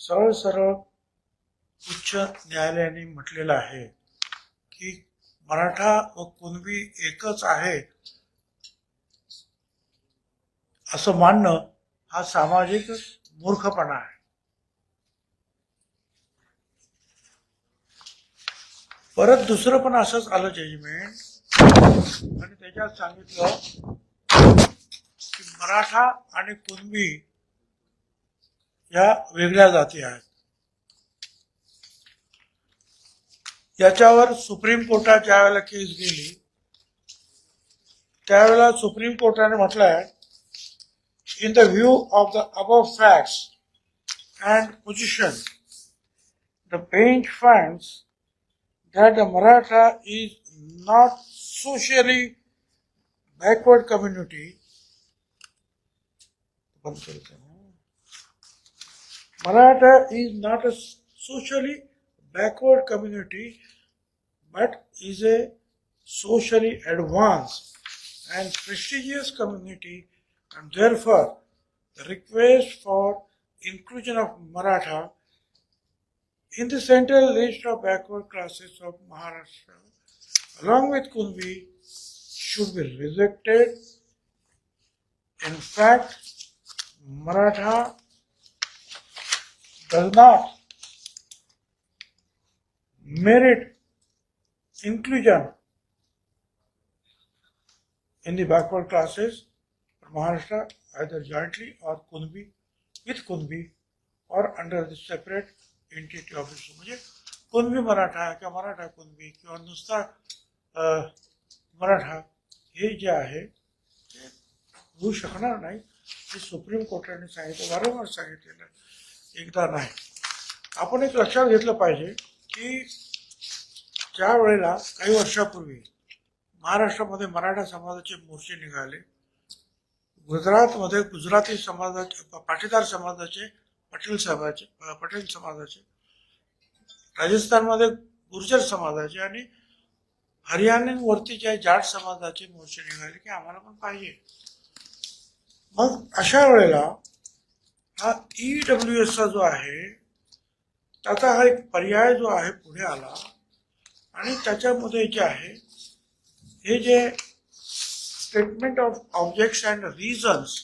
सरळ सरळ उच्च न्यायालयाने म्हटलेलं आहे की मराठा व कुणबी एकच आहे असं मानणं हा सामाजिक मूर्खपणा आहे. परत दुसरं पण असंच आलं जजमेंट आणि त्याच्यात सांगितलं की मराठा आणि कुणबी या वेगळ्या जाती आहेत. याच्यावर सुप्रीम कोर्टात ज्या वेळेला केस गेली त्यावेळेला सुप्रीम कोर्टाने म्हटलंय in the view of the above fact and position the paint fans that the Maratha is not socially backward community बंद करतो Maratha is not a socially backward community, but is a socially advanced and prestigious community, and therefore the request for inclusion of Maratha in the central list of backward classes of Maharashtra, along with Kunvi, should be rejected. In fact, Maratha does not merit inclusion in the backward classes for Maharashtra either jointly or Kunbi with Kunbi or under the separate entity of its म्हणजे कुणबी मराठा किंवा मराठा कुणबी किंवा नुसता अं, मराठा हे जे आहे ते होऊ शकणार नाही हे सुप्रीम कोर्टाने सांगितलं वारंवार सांगितलेलं आहे. एकदा नाही. आपण एक लक्षात घेतलं पाहिजे की ज्या वेळेला काही वर्षापूर्वी महाराष्ट्रामध्ये मराठा समाजाचे मोर्चे निघाले गुजरातमध्ये गुजराती समाजाचे पाटीदार समाजाचे पटेल समाजाचे पटेल समाजाचे राजस्थानमध्ये गुर्जर समाजाचे आणि हरियाणावरती जे जाट समाजाचे मोर्चे निघाले की आम्हाला पण पाहिजे. मग अशा वेळेला हा ई डब्ल्यू एसचा जो आहे त्याचा हा एक पर्याय जो आहे पुढे आला. आणि त्याच्यामध्ये जे आहे हे जे statement of objects and reasons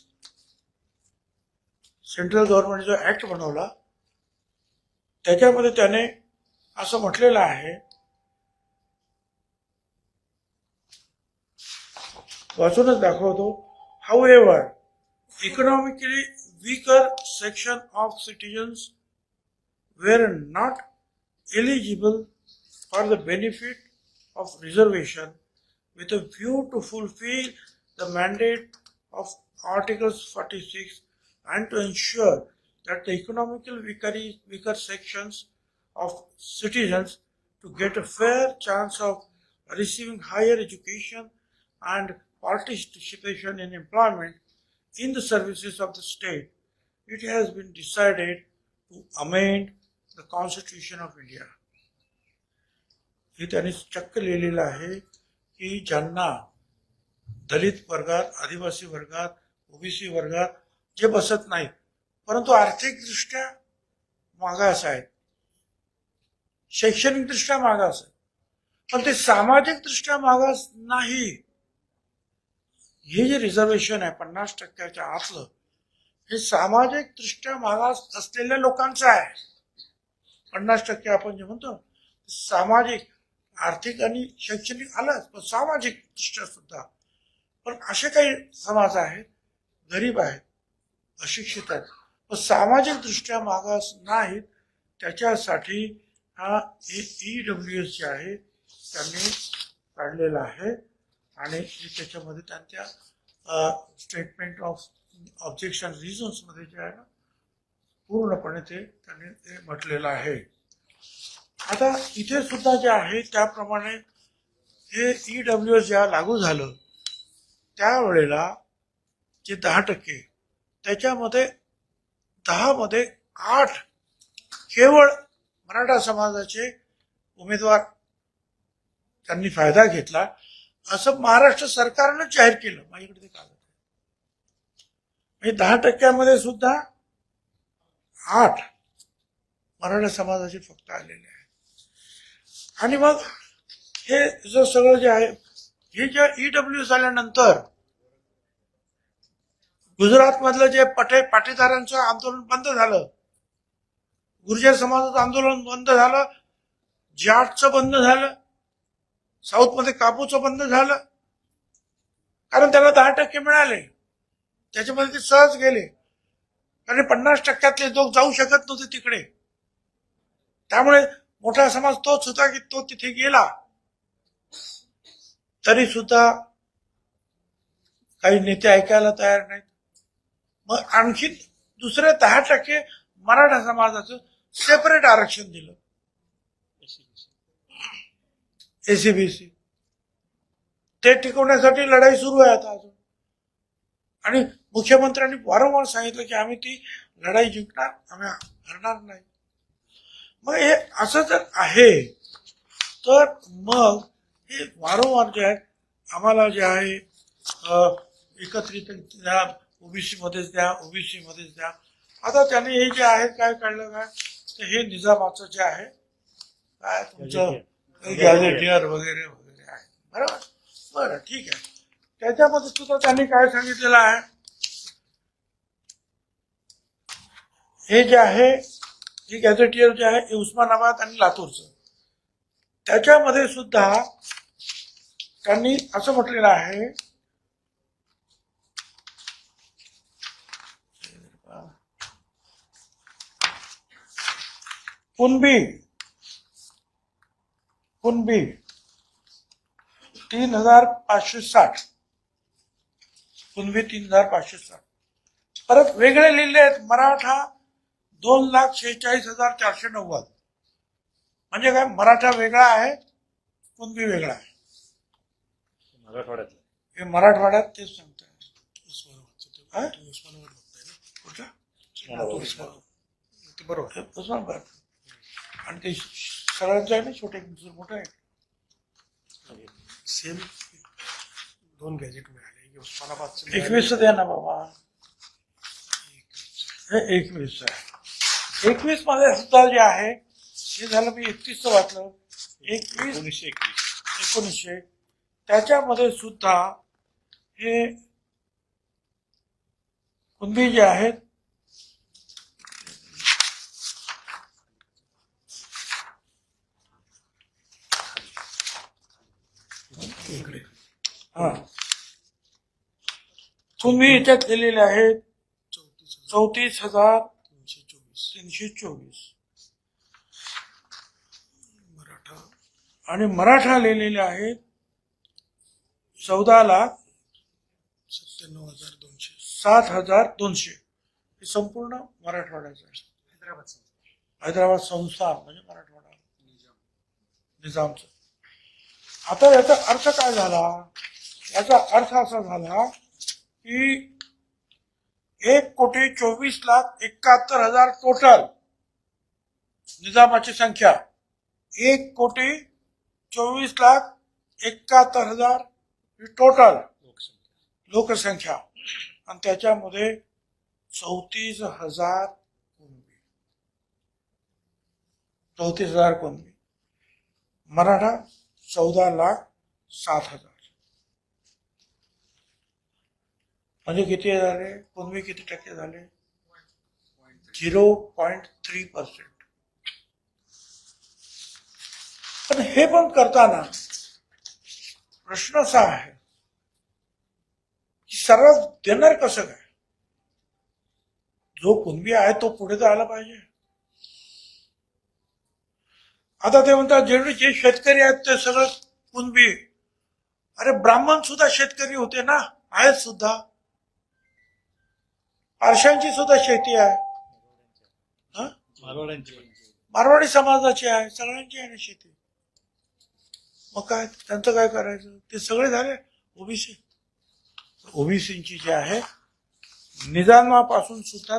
central government जो ऍक्ट बनवला त्याच्यामध्ये त्याने असं म्हटलेलं आहे वाचूनच दाखवतो. However economically weaker section of citizens were not eligible for the benefit of reservation with a view to fulfill the mandate of Article 46 and to ensure that the economically weaker sections of citizens to get a fair chance of receiving higher education and participation in employment in the services of the state. It has been decided to amend the Constitution of India. हे त्यांनी चक्क लिहिलेलं आहे की ज्यांना दलित वर्गात आदिवासी वर्गात ओबीसी वर्गात जे बसत नाहीत परंतु आर्थिकदृष्ट्या मागास आहेत. शैक्षणिकदृष्ट्या मागास आहेत. पण ते सामाजिकदृष्ट्या मागास नाही. हे जे रिझर्वेशन आहे पन्नास टक्क्याच्या आतलं हे सामाजिक दृष्ट्या मागास असलेल्या लोकांचं आहे. पन्नास टक्के आपण जे म्हणतो सामाजिक आर्थिक आणि शैक्षणिक आलंच पण सामाजिक दृष्ट्या सुद्धा. पण असे काही समाज आहेत गरीब आहेत अशिक्षित आहेत. पण सामाजिक दृष्ट्या मागास नाहीत त्याच्यासाठी हा ई डब्ल्यू एस जे आहे त्यांनी काढलेला आहे. आणि त्याच्यामध्ये त्यांच्या स्टेटमेंट ऑफ ऑब्जेक्शन रिझन्समध्ये जे आहे ना पूर्णपणे ते त्यांनी ते म्हटलेलं आहे. आता इथे सुद्धा जे आहे त्याप्रमाणे हे ई डब्ल्यू एस ज्या लागू झालं त्यावेळेला जे दहा टक्के त्याच्यामध्ये दहामध्ये आठ केवळ मराठा समाजाचे उमेदवार त्यांनी फायदा घेतला असं महाराष्ट्र सरकारनं जाहीर केलं. माझ्याकडे ते कागद म्हणजे दहा टक्क्यामध्ये सुद्धा आठ मराठा समाजाचे फक्त आलेले आहे आणि मग हे जो सगळं जे आहे हे जे ईडब्ल्यू झाल्यानंतर गुजरातमधलं जे पटे पाटीदारांचं आंदोलन बंद झालं गुर्जर समाजाचं आंदोलन बंद झालं जाटचं बंद झालं साऊथमध्ये कापूचं बंद झालं कारण त्याला दहा टक्के मिळाले. त्याच्यामध्ये ते सहज गेले. आणि पन्नास टक्क्यातले लोक जाऊ शकत नव्हते तिकडे. त्यामुळे मोठा समाज तोच होता की तो तिथे गेला. तरी सुद्धा काही नेते ऐकायला तयार नाहीत. मग आणखी दुसरे दहा टक्के मराठा समाजाचं सेपरेट आरक्षण दिलं. एसीबीसी ते टिकवण्यासाठी लढाई सुरू आहे आता आणि मुख्यमंत्र्यांनी वारंवार सांगितलं की आम्ही ती लढाई जिंकणार आम्ही हरणार नाही. मग हे असं जर आहे तर मग हे वारंवार जे आहे आम्हाला जे आहे एकत्रित द्या ओबीसी मध्येच द्या ओबीसी मध्येच द्या. आता त्याने हे जे आहे काय काढलं काय तर हे निजामाचं जे आहे काय तुमचं गॅझेटियर वगैरे वगैरे आहे. बरोबर? बरं ठीक आहे. त्याच्यामध्ये सुद्धा त्यांनी काय सांगितलेलं आहे? हे जे आहे जे गॅझेटियर जे आहे उस्मानाबाद आणि लातूरचं. त्याच्यामध्ये सुद्धा त्यांनी असं म्हटलेलं आहे कुणबी कुणबी तीन हजार पाचशे साठ. कुणबी तीन हजार पाचशे साठ. परत वेगळे लिहिले आहेत मराठा दोन लाख शेहेचाळीस हजार चारशे नव्वद. म्हणजे काय मराठा वेगळा आहे कुणबी वेगळा आहे. मराठवाड्यातलं. हे मराठवाड्यात तेच सांगताय. हा? कुठला? बरोबर. आहे. उस्मानाबाद आणि ते सगळ्यांचं आहे ना छोटे दुसरं मोठं आहे. सेम दोन गॅजेट मिळाले. उस्मानाबादचं एकवीस द्या ना बाबा हे एकवीस आहे एकवीसमध्ये सुद्धा जे आहे हे झालं मी एकतीसचं वाचलं एकवीस एकोणीसशे एकवीस एकोणीसशे त्याच्यामध्ये सुद्धा हे कुणबी जे आहेत इकडे हा कुणबी याच्यात दिलेले आहेत. चौतीस हजार चौतीस हजार तीनशे चोवीस. तीनशे चोवीस. मराठा. आणि मराठा लिहिलेले आहेत. चौदा लाख सत्त्याण्णव हजार दोनशे. सात हजार दोनशे. हे संपूर्ण मराठवाड्याचं आहे. हैदराबाद हैदराबाद संस्थान म्हणजे मराठवाडा. निजामचं. आता याचा अर्थ काय झाला? याचा अर्थ असा झाला की एक कोटी चोवीस लाख एकाहत्तर हजार टोटल निजामाची संख्या. एक कोटी चोवीस लाख एकाहत्तर हजार ही टोटल लोकसंख्या. लोकसंख्या आणि त्याच्यामध्ये चौतीस हजार कुणबी चौतीस हजार कुणबी मराठा चौदा लाख सात हजार. म्हणजे किती झाले? कुणबी किती टक्के झाले? Zero point three percent. पण हे पण करताना प्रश्न असा आहे की सर्रास देणार कसं काय? जो कुणबी आहे तो पुढे जायला पाहिजे. आता ते म्हणतात जेवढे जे शेतकरी आहेत ते सगळं कुणबी अरे ब्राह्मण सुद्धा शेतकरी होते ना? आहेत सुद्धा. पारशांची सुद्धा शेती आहे. हं? मारवाडी समाजाची आहे सगळ्यांची आहे ना शेती. मग काय त्यांचं काय करायचं? ते सगळे झाले ओबीसी. ओबीसीची जे आहे निजामापासून सुद्धा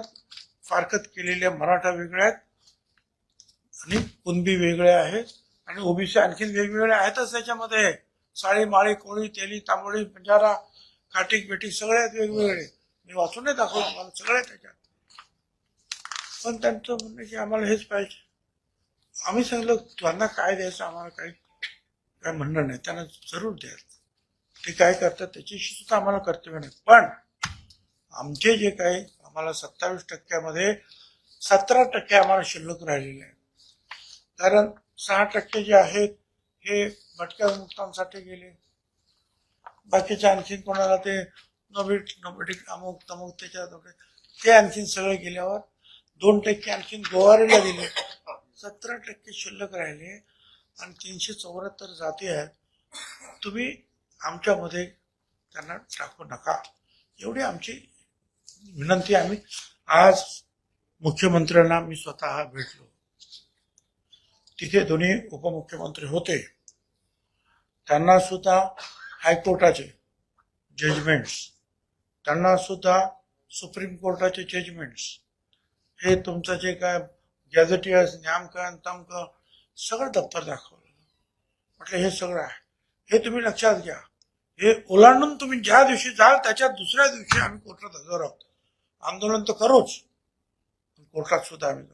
फारकत केलेले मराठा वेगळे आहेत आणि कुणबी वेगळे आहेत आणि ओबीसी आणखीन वेगवेगळे आहेतच त्याच्यामध्ये. साळी माळी कोळी तेली तांबोळी बंजारा काटिक बेटिक सगळे आहेत वेगवेगळे. मी वाचून नाही दाखवलं मला सगळे त्याच्यात. पण त्यांचं म्हणणं की आम्हाला हेच पाहिजे. आम्ही सांगितलं त्यांना काय द्यायचं आम्हाला काही काय म्हणणं नाही. त्यांना जरूर द्यायचं. ते काय करतात त्याच्याशी सुद्धा आम्हाला कर्तव्य नाही. पण आमचे जे काही आम्हाला सत्तावीस टक्क्यामध्ये सतरा टक्के आम्हाला शिल्लक राहिलेले आहे कारण सहा टक्के जे आहेत हे भटक्या मुक्तांसाठी गेले. बाकीचे आणखीन कोणाला ते नोबेट नोबेटिक अमुक तमुक त्याच्यात ते आणखीन सगळे गेल्यावर दोन टक्के आणखीन गोवारीला दिले. सतरा टक्के शिल्लक राहिले आणि तीनशे चौऱ्याहत्तर जाती आहेत. तुम्ही आमच्यामध्ये त्यांना टाकू नका. एवढी आमची विनंती आम्ही आज मुख्यमंत्र्यांना मी स्वतः भेटलो. तिथे दोन्ही उपमुख्यमंत्री होते. त्यांना सुद्धा हायकोर्टाचे जजमेंट्स त्यांना सुद्धा सुप्रीम कोर्टाचे जजमेंट्स हे तुमचं जे काय गॅझेटियर्स न्यामकन तमकन सगळं दप्तर दाखवलं. म्हटलं हे सगळं आहे. हे तुम्ही लक्षात घ्या. हे ओलांडून तुम्ही ज्या दिवशी जाल त्याच्या दुसऱ्या दिवशी आम्ही कोर्टात हजर आहोत. आंदोलन तर करूच कोर्टात सुद्धा आम्ही